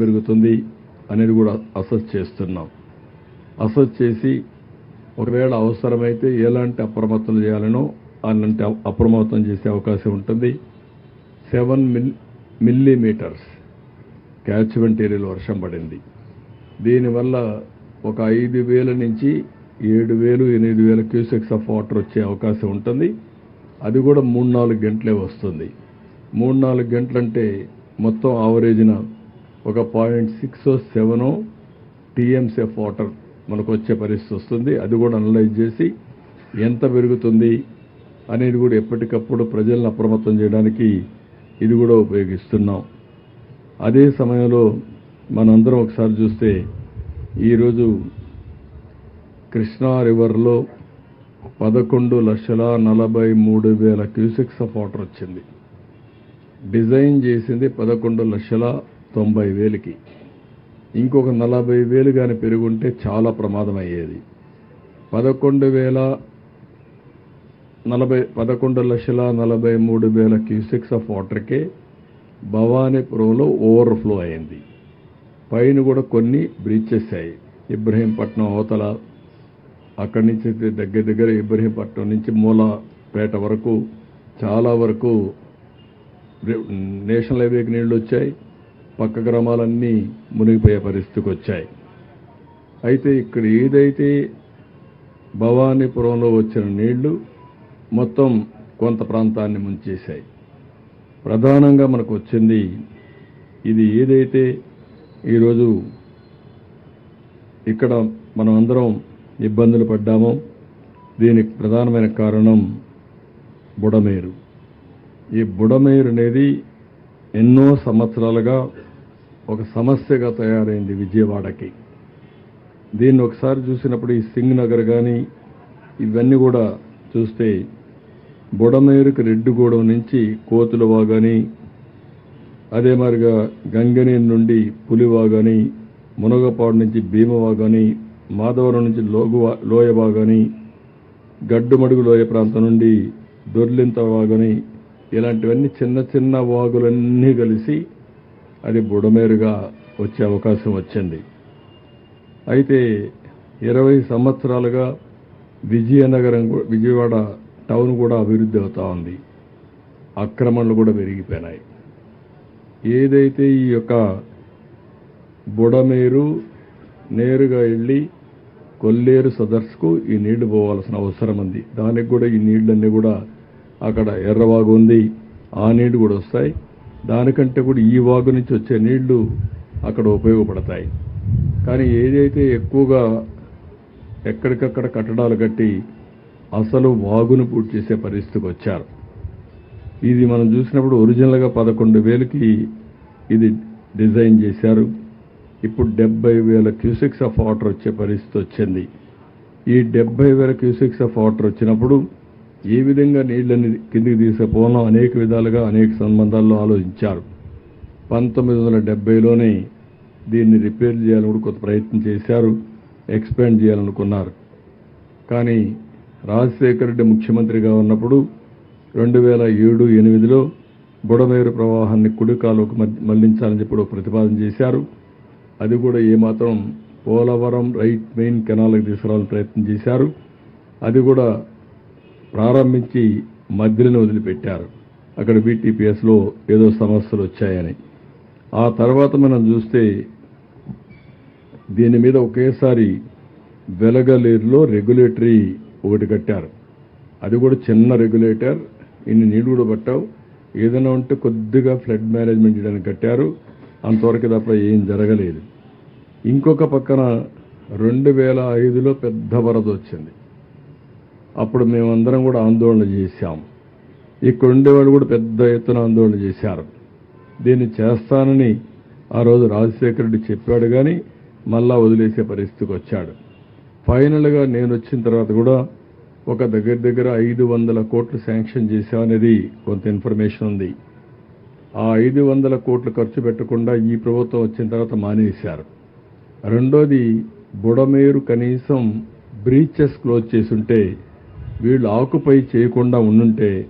పెరుగుతుంది అనేది కూడా అసెస్ చేస్తున్నాం. అసెస్ చేసి ఒకవేళ అవసరమైతే ఎలాంటి అప్రమత్తం చేయాలనో అలాంటి అప్రమత్తం చేసే అవకాశం ఉంటుంది. సెవెన్ మిల్ మిల్లీమీటర్స్ క్యాచ్మెంట్ ఏరియాలో వర్షం పడింది. దీనివల్ల ఒక ఐదు వేల నుంచి ఏడు వేలు ఎనిమిది వేల క్యూసెక్స్ ఆఫ్ వాటర్ వచ్చే అవకాశం ఉంటుంది. అది కూడా మూడు నాలుగు గంటలే వస్తుంది. మూడు నాలుగు గంటలంటే మొత్తం ఆవరేజ్న ఒక పాయింట్ సిక్స్ సెవెనో టీఎంసీఎఫ్ వాటర్ మనకు వచ్చే పరిస్థితి వస్తుంది. అది కూడా అనలైజ్ చేసి ఎంత పెరుగుతుంది అనేది కూడా ఎప్పటికప్పుడు ప్రజలను అప్రమత్తం చేయడానికి ఇది కూడా ఉపయోగిస్తున్నాం. అదే సమయంలో మనందరం ఒకసారి చూస్తే ఈరోజు కృష్ణా రివర్లో పదకొండు లక్షల నలభై మూడు వేల క్యూసెక్స్ ఆఫ్ వాటర్ వచ్చింది. డిజైన్ చేసింది పదకొండు లక్షల తొంభై వేలకి. ఇంకొక నలభై వేలు కానీ పెరుగుంటే చాలా ప్రమాదం అయ్యేది పదకొండు వేల నలభై పదకొండు లక్షల నలభై మూడు వేల క్యూసెక్స్ ఆఫ్ వాటర్కే భవానీపురంలో ఓవర్ఫ్లో అయింది. పైన కూడా కొన్ని బ్రీచెస్ అయ్యాయి ఇబ్రహీంపట్నం అవతల అక్కడి నుంచి దగ్గర దగ్గర ఇబ్రహీంపట్నం నుంచి మూలపేట వరకు చాలా వరకు నేషనల్ హైవేకి నీళ్ళు వచ్చాయి. పక్క గ్రామాలన్నీ మునిగిపోయే పరిస్థితికి వచ్చాయి అయితే ఇక్కడ ఏదైతే భవానీపురంలో వచ్చిన నీళ్ళు మొత్తం కొంత ప్రాంతాన్ని ముంచేశాయి. ప్రధానంగా మనకు వచ్చింది ఇది ఏదైతే ఈరోజు ఇక్కడ మనం అందరం ఇబ్బందులు పడ్డామో దీనికి ప్రధానమైన కారణం బుడమేరు. ఈ బుడమేరు అనేది ఎన్నో సంవత్సరాలుగా ఒక సమస్యగా తయారైంది విజయవాడకి. దీన్ని ఒకసారి చూసినప్పుడు ఈ సింగ్ నగర్ కానీ ఇవన్నీ కూడా చూస్తే బుడమేరుకు రెడ్డిగూడెం నుంచి కోతులవా కానీ అదే మాదిరిగా గంగనీరు నుండి పులివా కానీ మునగపాడు నుంచి భీమవా కానీ మాధవరం నుంచి లోగువా లోయవా కానీ గడ్డుమడుగు లోయ ప్రాంతం నుండి దొర్లింత వాగని ఇలాంటివన్నీ చిన్న చిన్న వాగులన్నీ కలిసి అది బుడమేరుగా వచ్చే అవకాశం వచ్చింది. అయితే ఇరవై సంవత్సరాలుగా విజయనగరం విజయవాడ టౌన్ కూడా అభివృద్ధి అవుతా ఉంది. ఆక్రమణలు కూడా పెరిగిపోయినాయి. ఏదైతే ఈ యొక్క బుడమేరు నేరుగా వెళ్ళి కొల్లేరు సదర్స్కు ఈ నీళ్ళు పోవాల్సిన అవసరం ఉంది. దానికి కూడా ఈ నీళ్ళన్నీ కూడా అక్కడ ఎర్రవాగు ఉంది. ఆ నీళ్ళు కూడా వస్తాయి. దానికంటే కూడా ఈ వాగు నుంచి వచ్చే నీళ్ళు అక్కడ ఉపయోగపడతాయి. కానీ ఏదైతే ఎక్కువగా ఎక్కడికక్కడ కట్టడాలు కట్టి అసలు వాగును పూర్తి చేసే పరిస్థితికి వచ్చారు. ఇది మనం చూసినప్పుడు ఒరిజినల్గా పదకొండు వేలకి ఇది డిజైన్ చేశారు. ఇప్పుడు డెబ్బై వేల క్యూసెక్స్ ఆఫ్ వాటర్ వచ్చే పరిస్థితి వచ్చింది. ఈ డెబ్బై వేల క్యూసెక్స్ ఆఫ్ వాటర్ వచ్చినప్పుడు ఏ విధంగా నీళ్ళని కిందికి తీసుకుపోవడం అనేక విధాలుగా అనేక సంబంధాల్లో ఆలోచించారు. పంతొమ్మిది వందల డెబ్బైలోనే దీన్ని రిపేర్ చేయాలని కూడా కొంత ప్రయత్నం చేశారు ఎక్స్పాండ్ చేయాలనుకున్నారు. కానీ రాజశేఖర రెడ్డి ముఖ్యమంత్రిగా ఉన్నప్పుడు రెండు వేల ఏడు ఎనిమిదిలో బుడమేరు ప్రవాహాన్ని కుడి కాలువకు మళ్ళించాలని చెప్పి ఒక ప్రతిపాదన చేశారు. అది కూడా ఏమాత్రం పోలవరం రైట్ మెయిన్ కెనాల్కి తీసుకురావాలని ప్రయత్నం చేశారు. అది కూడా ప్రారంభించి మధ్యలోనే వదిలిపెట్టారు. అక్కడ బీటీపీఎస్లో ఏదో సమస్యలు వచ్చాయని. ఆ తర్వాత మనం చూస్తే దీని మీద ఒకేసారి వెలగలేరులో రెగ్యులేటరీ ఒకటి కట్టారు. అది కూడా చిన్న రెగ్యులేటర్ ఇన్ని నీళ్ళు కూడా పట్టావు. ఏదైనా ఉంటే కొద్దిగా ఫ్లడ్ మేనేజ్మెంట్ చేయడానికి కట్టారు. అంతవరకు తప్ప ఏం జరగలేదు. ఇంకొక పక్కన రెండు వేల ఐదులో పెద్ద వరద వచ్చింది. అప్పుడు మేమందరం కూడా ఆందోళన చేశాం. ఇక్కడ ఉండేవాళ్ళు కూడా పెద్ద ఎత్తున ఆందోళన చేశారు. దీన్ని చేస్తానని ఆ రోజు రాజశేఖర రెడ్డి చెప్పాడు కానీ మళ్ళా వదిలేసే పరిస్థితికి వచ్చాడు. ఫైనల్గా నేను వచ్చిన తర్వాత కూడా ఒక దగ్గర దగ్గర ఐదు వందల కోట్లు శాంక్షన్ చేశామనేది కొంత ఇన్ఫర్మేషన్ ఉంది. ఆ ఐదు వందల కోట్లు ఖర్చు పెట్టకుండా ఈ ప్రభుత్వం వచ్చిన తర్వాత మానేశారు. రెండోది బుడమేరు కనీసం బ్రీచెస్ క్లోజ్ చేసుంటే వీళ్ళు ఆకుపై చేయకుండా ఉండుంటే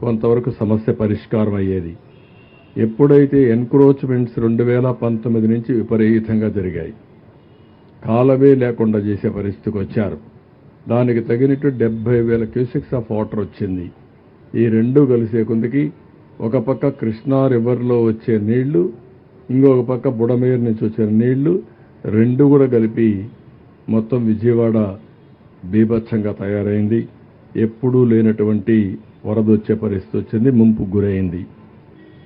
కొంతవరకు సమస్య పరిష్కారం అయ్యేది ఎప్పుడైతే ఎన్క్రోచ్మెంట్స్ రెండు వేల పంతొమ్మిది నుంచి విపరీతంగా జరిగాయి. కాలవే లేకుండా చేసే పరిస్థితికి వచ్చారు. దానికి తగినట్టు డెబ్బై వేల క్యూసెక్స్ ఆఫ్ వాటర్ వచ్చింది. ఈ రెండు కలిసే కొందికి ఒక పక్క కృష్ణా రివర్లో వచ్చే నీళ్ళు ఇంకొక పక్క బుడమేరు నుంచి వచ్చే నీళ్ళు రెండు కూడా కలిపి మొత్తం విజయవాడ బీభత్సంగా తయారైంది. ఎప్పుడూ లేనటువంటి వరద వచ్చే పరిస్థితి వచ్చింది ముంపు గురైంది.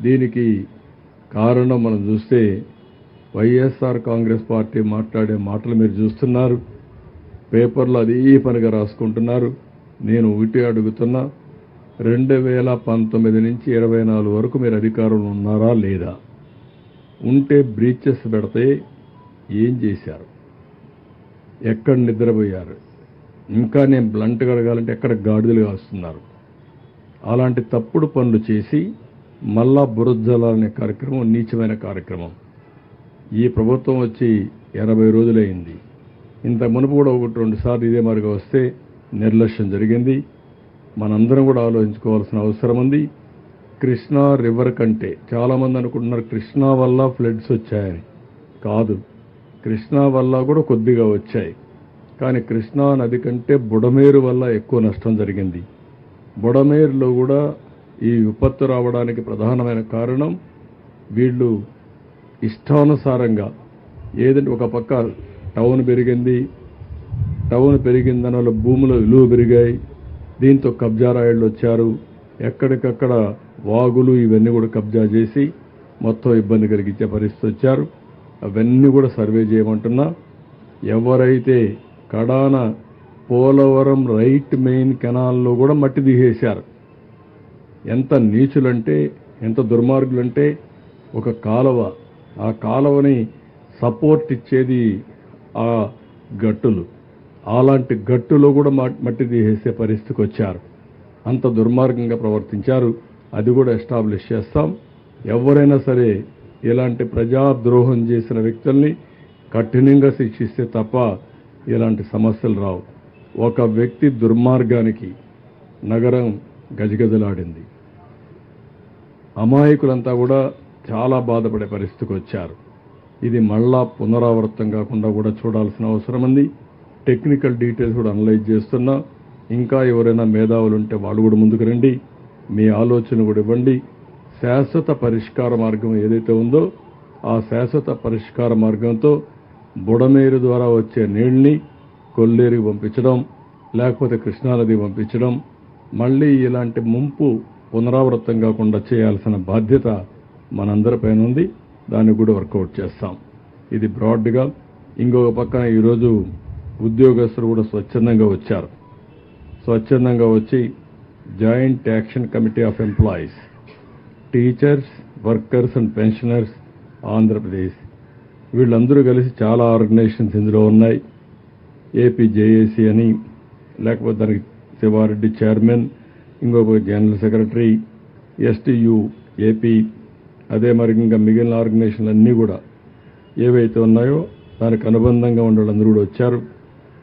దీనికి కారణం మనం చూస్తే వైఎస్ఆర్ కాంగ్రెస్ పార్టీ మాట్లాడే మాటలు మీరు చూస్తున్నారు పేపర్లో అదే పనిగా రాసుకుంటున్నారు. నేను ఒకటి అడుగుతున్నా రెండు వేల పంతొమ్మిది నుంచి ఇరవై నాలుగు వరకు మీరు అధికారంలో ఉన్నారా లేదా? ఉంటే బ్రీచెస్ పెడితే ఏం చేశారు? ఎక్కడ నిద్రపోయారు? ఇంకా నేను బ్లంట్గా అడగాలంటే ఎక్కడ గాడిదలు కాస్తున్నారు? అలాంటి తప్పుడు పనులు చేసి మళ్ళా బురద్దలనే కార్యక్రమం నీచమైన కార్యక్రమం. ఈ ప్రభుత్వం వచ్చి ఎనభై రోజులైంది. ఇంత మునుపు కూడా ఒకటి రెండు సార్లు ఇదే మరిగా వస్తే నిర్లక్ష్యం జరిగింది. మనందరం కూడా ఆలోచించుకోవాల్సిన అవసరం ఉంది. కృష్ణా రివర్ కంటే చాలామంది అనుకుంటున్నారు కృష్ణా వల్ల ఫ్లడ్స్ వచ్చాయని. కాదు కృష్ణా వల్ల కూడా కొద్దిగా వచ్చాయి. కానీ కృష్ణా నది కంటే బుడమేరు వల్ల ఎక్కువ నష్టం జరిగింది. బుడమేరులో కూడా ఈ విపత్తు రావడానికి ప్రధానమైన కారణం వీళ్ళు ఇష్టానుసారంగా ఏదంటే ఒక పక్క టౌన్ పెరిగింది టౌన్ పెరిగిన దానివల్ల భూముల విలువ పెరిగాయి దీంతో కబ్జా రాయుళ్ళు వచ్చారు. ఎక్కడికక్కడ వాగులు ఇవన్నీ కూడా కబ్జా చేసి మొత్తం ఇబ్బంది కలిగించే పరిస్థితి వచ్చారు. అవన్నీ కూడా సర్వే చేయమంటున్నా. ఎవరైతే కడాన పోలవరం రైట్ మెయిన్ కెనాల్లో కూడా మట్టి దిగేశారు. ఎంత నీచులంటే ఎంత దుర్మార్గులంటే ఒక కాలువ ఆ కాలువని సపోర్ట్ ఇచ్చేది ఆ గట్టులు. అలాంటి గట్టులో కూడా మట్టి తీసేసే పరిస్థితికి వచ్చారు. అంత దుర్మార్గంగా ప్రవర్తించారు. అది కూడా ఎస్టాబ్లిష్ చేస్తాం. ఎవరైనా సరే ఇలాంటి ప్రజాద్రోహం చేసిన వ్యక్తుల్ని కఠినంగా శిక్షిస్తే తప్ప ఇలాంటి సమస్యలు రావు. ఒక వ్యక్తి దుర్మార్గానికి నగరం గజగజలాడింది. అమాయకులంతా కూడా చాలా బాధపడే పరిస్థితికి వచ్చారు. ఇది మళ్ళా పునరావృతం కాకుండా కూడా చూడాల్సిన అవసరం ఉంది. టెక్నికల్ డీటెయిల్స్ కూడా అనలైజ్ చేస్తున్నా. ఇంకా ఎవరైనా మేధావులు ఉంటే వాళ్ళు కూడా ముందుకు రండి. మీ ఆలోచన కూడా ఇవ్వండి. శాశ్వత పరిష్కార మార్గం ఏదైతే ఉందో ఆ శాశ్వత పరిష్కార మార్గంతో బుడమేరు ద్వారా వచ్చే నీళ్ళని కొల్లేరుకి పంపించడం లేకపోతే కృష్ణానది పంపించడం మళ్ళీ ఇలాంటి ముంపు పునరావృతం కాకుండా చేయాల్సిన బాధ్యత మనందరిపైన ఉంది. దాన్ని కూడా వర్కౌట్ చేస్తాం. ఇది బ్రాడ్గా. ఇంకొక పక్కన ఈరోజు ఉద్యోగస్తులు కూడా స్వచ్ఛందంగా వచ్చారు. స్వచ్ఛందంగా వచ్చి joint action committee of employees teachers workers and pensioners Andhra Pradesh వీళ్ళందరూ కలిసి చాలా ఆర్గనైజేషన్స్ ఇందులో ఉన్నాయి. ఏపీ జేఏసీ అని లేకపోతే దానికి శివారెడ్డి చైర్మన్ ఇంకొక జనరల్ సెక్రటరీ ఎస్టీయు ఏపీ అదే మరి ఇంకా మిగిలిన ఆర్గనైజేషన్లు అన్నీ కూడా ఏవైతే ఉన్నాయో దానికి అనుబంధంగా ఉన్న వాళ్ళందరూ కూడా వచ్చారు.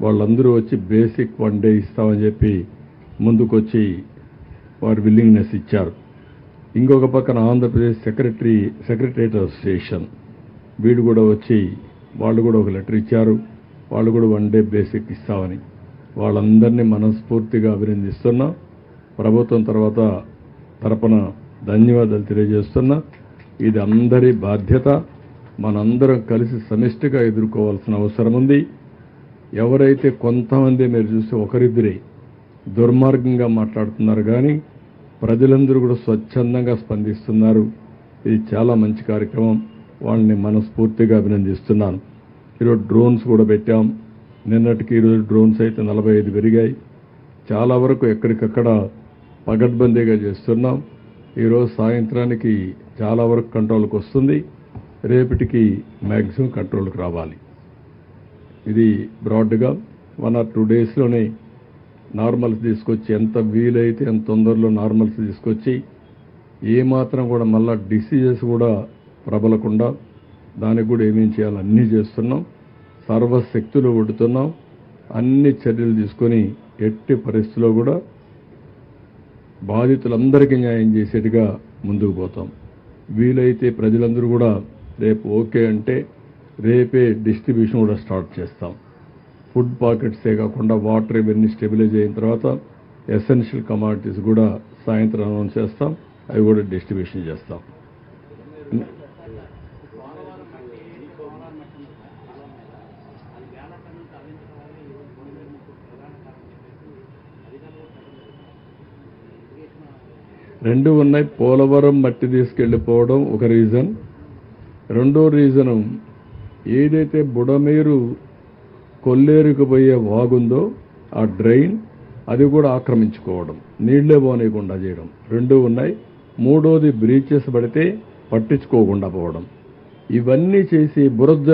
వాళ్ళందరూ వచ్చి బేసిక్ వన్ డే ఇస్తామని చెప్పి ముందుకొచ్చి వారి విల్లింగ్నెస్ ఇచ్చారు. ఇంకొక పక్కన ఆంధ్రప్రదేశ్ సెక్రటరీ సెక్రటరేట్ అసోసియేషన్. వీడు కూడా వచ్చి వాళ్ళు కూడా ఒక లెటర్ ఇచ్చారు. వాళ్ళు కూడా వన్ డే బేసిక్ ఇస్తామని. వాళ్ళందరినీ మనస్ఫూర్తిగా అభినందిస్తున్నా. ప్రభుత్వం తర్వాత తరపున ధన్యవాదాలు తెలియజేస్తున్నా. ఇది అందరి బాధ్యత. మనందరం కలిసి సమిష్టిగా ఎదుర్కోవాల్సిన అవసరం ఉంది. ఎవరైతే కొంతమంది మీరు చూస్తే ఒకరిద్దరే దుర్మార్గంగా మాట్లాడుతున్నారు కానీ ప్రజలందరూ కూడా స్వచ్ఛందంగా స్పందిస్తున్నారు. ఇది చాలా మంచి కార్యక్రమం. వాళ్ళని మనస్ఫూర్తిగా అభినందిస్తున్నాను. ఈరోజు డ్రోన్స్ కూడా పెట్టాం. నిన్నటికి ఈరోజు డ్రోన్స్ అయితే నలభై ఐదు పెరిగాయి. చాలా వరకు ఎక్కడికక్కడ పగడ్బందీగా చేస్తున్నాం. ఈరోజు సాయంత్రానికి చాలా వరకు కంట్రోల్కి వస్తుంది. రేపటికి మ్యాక్సిమం కంట్రోల్కి రావాలి. ఇది బ్రాడ్గా వన్ ఆర్ టూ డేస్లోనే నార్మల్స్ తీసుకొచ్చి ఎంత వీలైతే ఎంత తొందరలో నార్మల్స్ తీసుకొచ్చి ఏమాత్రం కూడా మళ్ళా డిసీజెస్ కూడా ప్రబలకుండా దానికి కూడా ఏమేం చేయాలో అన్నీ చేస్తున్నాం. సర్వశక్తులు ఒడుతున్నాం అన్ని చర్యలు తీసుకొని ఎట్టి పరిస్థితిలో కూడా బాధితులందరికీ న్యాయం చేసేట్టుగా ముందుకు పోతాం. వీలైతే ప్రజలందరూ కూడా రేపు ఓకే అంటే రేపే డిస్ట్రిబ్యూషన్ కూడా స్టార్ట్ చేస్తాం. ఫుడ్ పాకెట్సే కాకుండా వాటర్ ఇవన్నీ స్టెబిలైజ్ అయిన తర్వాత ఎసెన్షియల్ కమాడిటీస్ కూడా సాయంత్రం అనౌన్స్ చేస్తాం. అవి కూడా డిస్ట్రిబ్యూషన్ చేస్తాం. రెండు ఉన్నాయి. పోలవరం మట్టి తీసుకెళ్ళిపోవడం ఒక రీజన్ రెండో రీజను ఏదైతే బుడమేరు కొల్లేరుకు పోయే వాగుందో ఆ డ్రైన్ అది కూడా ఆక్రమించుకోవడం నీళ్ళే పోనీయకుండా చేయడం. రెండు ఉన్నాయి. మూడోది బ్రీచెస్ పడితే పట్టించుకోకుండా పోవడం. ఇవన్నీ చేసి బురద